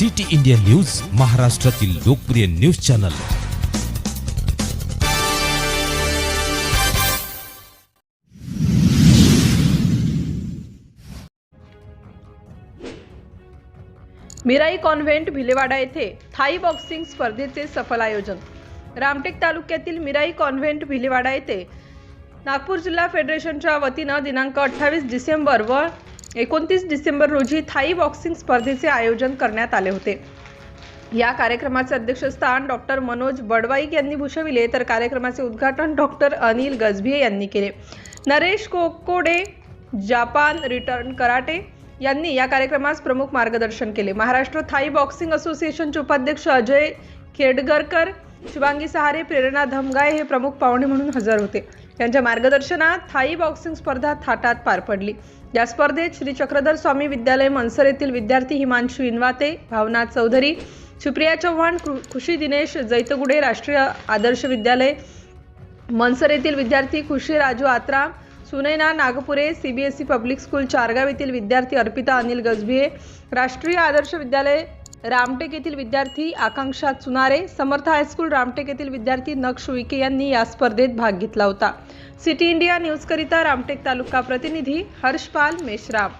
City India news महाराष्ट्रातील लोकप्रिय news channel. Mirai convent Bhilewada येथे थाई बॉक्सिंग स्पर्धेचे सफल आयोजन. रामटेक तालुक्यातील मिराई कॉन्व्हेंट भिलेवाडा येथे नागपूर जिल्हा फेडरेशनच्या वतीनं दिनांक अठ्ठावीस डिसेंबर व एकोणतीस डिसेंबर रोजी थाई बॉक्सिंग स्पर्धेचे आयोजन करण्यात आले होते. या कार्यक्रमाचे अध्यक्षस्थान डॉक्टर मनोज बडवाईक यांनी भूषविले तर कार्यक्रमाचे उद्घाटन डॉक्टर अनिल गजभिये यांनी केले. Naresh Kokode Japan return karate यांनी या कार्यक्रमास प्रमुख मार्गदर्शन केले. महाराष्ट्र थाई बॉक्सिंग असोसिएशनचे उपाध्यक्ष अजय खेडगरकर शुभांगी सहारे प्रेरणा धमगाय हे प्रमुख पाहुणे म्हणून हजर होते. त्यांच्या मार्गदर्शनात थाई बॉक्सिंग स्पर्धा थाटात पार पडली. या स्पर्धेत श्री चक्रधर स्वामी विद्यालय मनसर येथील विद्यार्थी हिमांशू इनवाते भावना चौधरी सुप्रिया चव्हाण कृ- खुशी दिनेश जैतगुडे राष्ट्रीय आदर्श विद्यालय मनसर येथील विद्यार्थी Khushi Raju Atram Sunaina Nagpure CBSE public school Chargaon येथील विद्यार्थी अर्पिता अनिल गजभिये राष्ट्रीय आदर्श विद्यालय रामटेक येथील विद्यार्थी आकांक्षा चुनारे समर्थ हायस्कूल रामटेक येथील विद्यार्थी नक्ष विके यांनी या स्पर्धेत भाग घेतला होता. सिटी इंडिया न्यूजकरिता रामटेक तालुका प्रतिनिधी हर्षपाल मेश्राम.